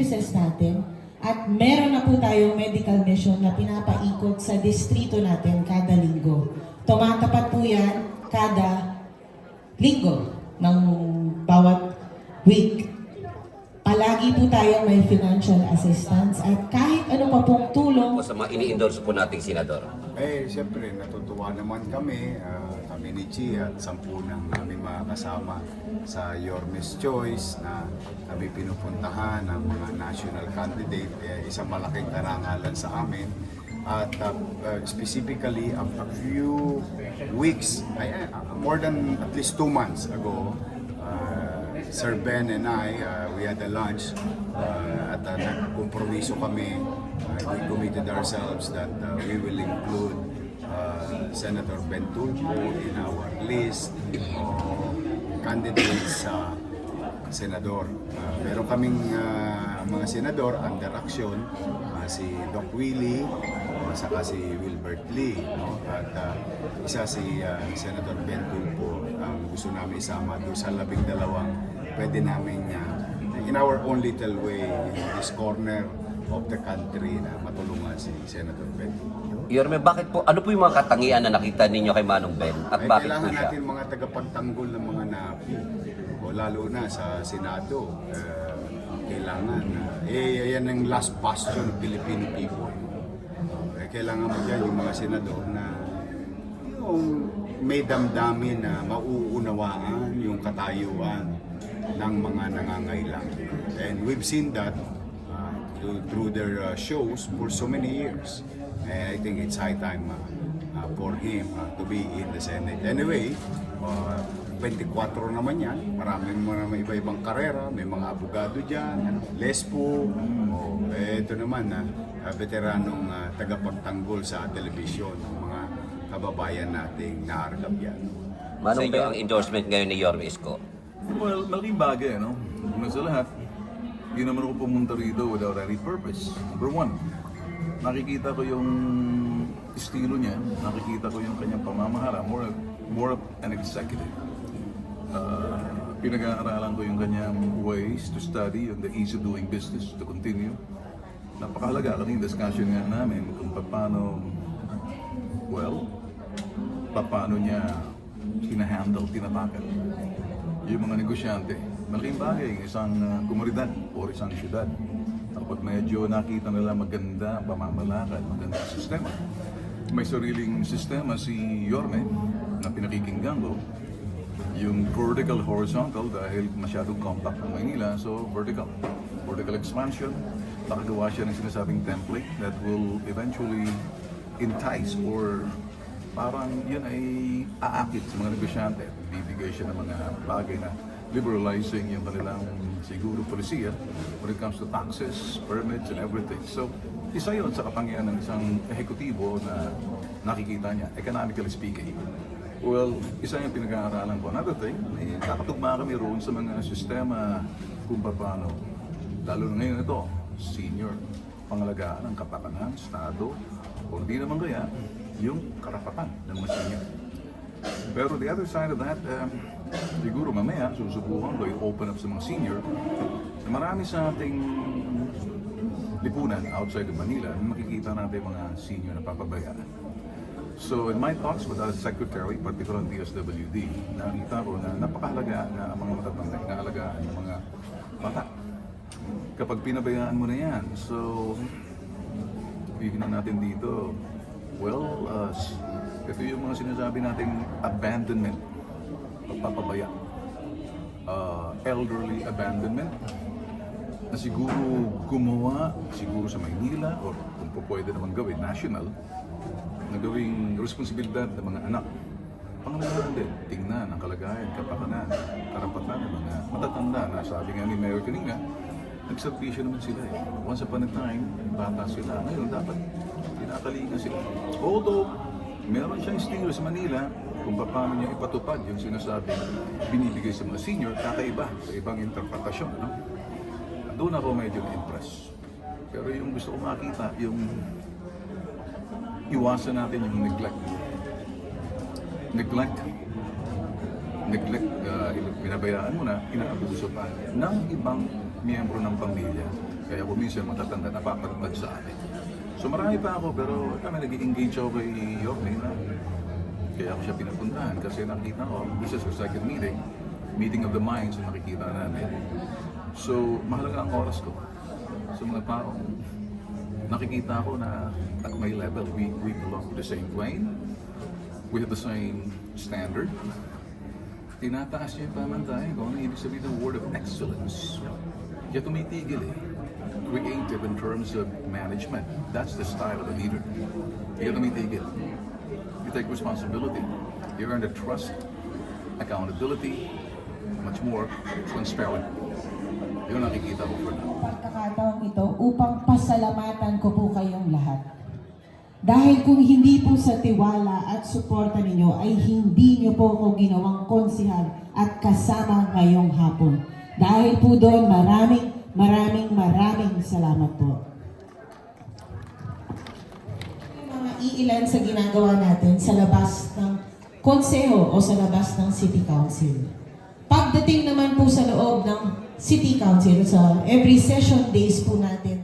services natin at meron na po tayong medical mission na pinapaikot sa distrito natin kada linggo. Tumatapat po yan kada linggo ng bawat week. Palagi po tayong may financial assistance at kahit ano pa pong tulong O sa mga ini-endorse po nating senador. Eh, siyempre, natutuwa naman kami, ah, kami ni Chi at sampu ng aming mga kasama sa Your Miss Choice na kami pinupuntahan ng mga national candidate. Eh, isang malaking karangalan sa amin. At ah, ah, specifically, a, a few weeks, ay, ah, more than at least two months ago, ah, Sir Ben and I, uh, we had a lunch uh, at uh, nagkompromiso kami. Uh, we committed ourselves that uh, we will include uh, Senator Ben Tulfo in our list of candidates sa senador. Uh, meron kaming uh, mga senador under action, uh, si Doc Willie, uh, saka si Wilbert Lee, no? at uh, isa si uh, Senator Ben Tulfo ang gusto namin isama doon sa labing dalawang pwede namin uh, in our own little way in this corner of the country na matulungan si Senator Ben. Yorme, bakit po, ano po yung mga katangian na nakita ninyo kay Manong Ben? At Ay, bakit po kailangan siya? natin mga tagapagtanggol ng mga napi. O lalo na sa Senado. eh, kailangan na. eh, yan ang last bastion ng Filipino people. Eh, kailangan mo dyan yung mga senador na yung may damdamin na mauunawaan yung katayuan ng mga nangangailangan. And we've seen that uh, through, through their uh, shows for so many years. Eh, I think it's high time uh, uh, for him uh, to be in the Senate. Anyway, uh, 24 naman yan. Maraming mga iba-ibang karera. May mga abogado dyan. Ano, lespo. Oh, eh, ito naman, uh, uh, veteranong uh, tagapagtanggol sa telebisyon. Mga kababayan nating naargap yan. Manong sa inyo ang endorsement ngayon ni Yorme Isko. Well, malaking bagay, no? Una sa lahat, hindi naman ako pumunta rito without any purpose. Number one, nakikita ko yung estilo niya, nakikita ko yung kanyang pamamahala, more, more of an executive. Uh, pinag-aaralan ko yung kanyang ways to study, and the ease of doing business to continue. Napakahalaga kasi discussion nga namin kung paano, well, paano niya hinahandle, tinatakal yung mga negosyante. Malaking bagay, isang uh, komunidad o isang syudad. Kapag medyo nakita nila maganda ang pamamalakad, maganda ang sistema. May sariling sistema si Yorme na pinakikinggan ko. Yung vertical horizontal dahil masyadong compact ang Maynila, so vertical. Vertical expansion, nakagawa siya ng sinasabing template that will eventually entice or parang yun ay aakit sa mga negosyante. Bibigay siya ng mga bagay na liberalizing yung kanilang siguro polisiya when it comes to taxes, permits, and everything. So, isa yun sa kapangyarihan ng isang ehekutibo na nakikita niya, economically speaking. Well, isa yung pinag-aaralan ko. Another thing, eh, kakatugma kami roon sa mga sistema kung paano, lalo na ngayon ito, senior, pangalagaan ng kapakanan, Estado, o hindi naman kaya, yung karapatan ng mga senior. Pero the other side of that, um, siguro mamaya susubukan ko i-open up sa mga senior na marami sa ating lipunan outside of Manila makikita natin mga senior na papabayaan. So in my talks with our secretary, particularly ang DSWD, nakita ko na napakahalaga na ang mga matatanda, inaalagaan ng mga bata. Kapag pinabayaan mo na yan, so bigyan natin dito, well, uh, ito yung mga sinasabi nating abandonment, pagpapabaya. Uh, elderly abandonment, na siguro gumawa, siguro sa Maynila, or kung po pwede naman gawin, national, na gawing responsibilidad ng mga anak. Pangalaman din, tingnan ang kalagayan, kapakanan, karapatan ng mga matatanda na sabi nga ni Mayor kanina, nagsabisyo naman sila eh. Once upon a time, bata sila. Ngayon, dapat tinatalingan sila. Although, meron siyang estilo sa Manila kung paano niya ipatupad yung sinasabi binibigay sa mga senior, kakaiba sa ibang interpretasyon. No? Doon ako medyo na-impress. Pero yung gusto ko makita, yung iwasan natin yung neglect. Neglect. Neglect, uh, pinabayaan mo na, inaabuso pa ng ibang miyembro ng pamilya. Kaya ko minsan matatanda napapadpad sa atin. So marami pa ako pero kami nag-engage ako kay Yorme na kaya ako siya pinapuntahan kasi nakita ko, this is the second meeting, meeting of the minds na nakikita namin. So mahalaga ang oras ko sa mga taong nakikita ko na at my level, we, we belong to the same plane, we have the same standard, tinataas niya yung pamantayan kung ano ibig sabihin ng word of excellence. Kaya tumitigil eh. Creative in terms of management. That's the style of a leader. Kaya tumitigil. You take responsibility. You earn the trust, accountability, much more transparent. Yun ang nakikita ko for now. pagkakataong ito upang pasalamatan ko po kayong lahat. Dahil kung hindi po sa tiwala at suporta ninyo ay hindi nyo po ako ginawang konsihal at kasama ngayong hapon. Dahil po doon maraming maraming maraming salamat po. Yung mga iilan sa ginagawa natin sa labas ng konseho o sa labas ng City Council. Pagdating naman po sa loob ng City Council, sa every session days po natin,